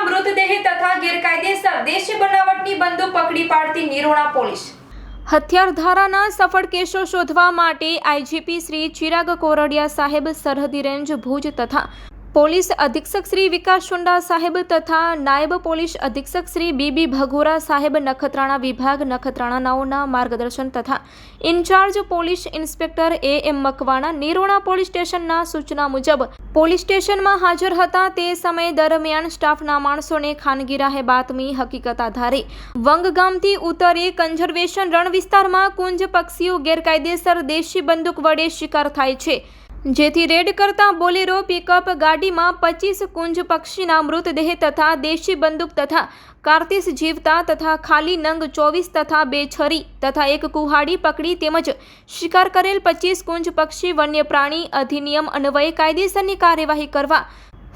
મૃતદેહ તથા ગેરકાયદેસર દેશી બનાવટની બંદૂક પકડી પાડતી નિરોણા પોલીસ. હથિયારધારાના સફળ કેસો શોધવા માટે આઈજીપી શ્રી ચિરાગ કોરડિયા સાહેબ સરહદી રેન્જ ભુજ તથા પોલીસ અધિક્ષક શ્રી વિકાસ શુંડા સાહેબ તથા નાયબ પોલીસ અધિક્ષક શ્રી બીબી ભગોરા સાહેબ નખત્રાણા વિભાગ નખત્રાણાનાઓના માર્ગદર્શન તથા incharge police inspector A M Makwana Nirona police સ્ટેશનના સૂચના મુજબ પોલીસ સ્ટેશનમાં હાજર હતા તે સમય દરમિયાન સ્ટાફના માણસોને ખાનગી રાહે બાતમી હકીકત આધારે વંગગામથી ઉત્તરે કન્ઝર્વેશન રણ વિસ્તારમાં કુંજ પક્ષીઓ ગેરકાયદેસર દેશી બંદૂક વડે શિકાર થાય છે. જેથી રેડ કરતા બોલેરો પિકઅપ ગાડીમાં પચીસ કુંજ પક્ષીના મૃતદેહ તથા દેશી બંદૂક તથા કાર્તિસ જીવતા તથા ખાલી નંગ ચોવીસ તથા બે છરી તથા એક કુહાડી પકડી તેમજ શિકાર કરેલ પચીસ કુંજ પક્ષી વન્ય પ્રાણી અધિનિયમ અન્વયે કાયદેસરની કાર્યવાહી કરવા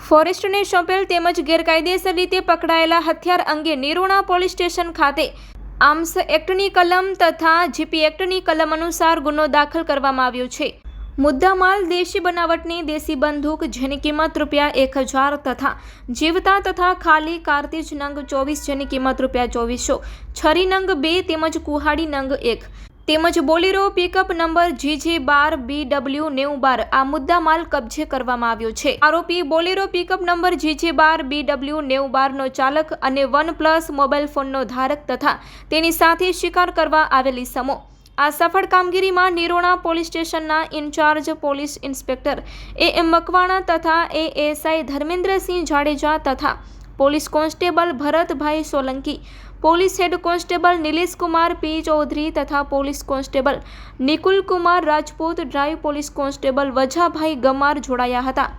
ફોરેસ્ટને સોંપેલ તેમજ ગેરકાયદેસર રીતે પકડાયેલા હથિયાર અંગે નિરોણા પોલીસ સ્ટેશન ખાતે આર્મ્સ એક્ટની કલમ તથા જીપી એક્ટની કલમ અનુસાર ગુનો દાખલ કરવામાં આવ્યો છે. મુદ્દામાલ દેશી બનાવટની દેશી બંદૂક જેની કિંમત રૂપિયા એક હજાર તથા જીવતા તથા ખાલી કાર્તિજ નંગ ચોવીસ જેની કિંમત રૂપિયા ચોવીસો, છરી નંગ બે તેમજ કુહાડી નંગ એક. તેમજ બોલેરો પિકઅપ નંબર જીજી બાર બી ડબલ્યુ નેવું બાર આ મુદ્દામાલ કબજે કરવામાં આવ્યો છે. આરોપી બોલેરો પિકઅપ નંબર જીજી બાર બી ડબલ્યુ નેવું બારનો ચાલક અને વન પ્લસ મોબાઈલ ફોનનો ધારક તથા તેની સાથે શિકાર કરવા આવેલી સમો. આ સફળ કામગીરીમાં નિરોણા પોલીસ સ્ટેશનના incharge police inspector A M Makwana તથા એએસઆઈ ધર્મેન્દ્રસિંહ જાડેજા તથા police constable Bharatbhai Solanki, police head constable Nileshkumar P Chaudhari તથા police constable Nikul Kumar Rajput, drive police constable Vajabhai Gamar જોડાયા હતા.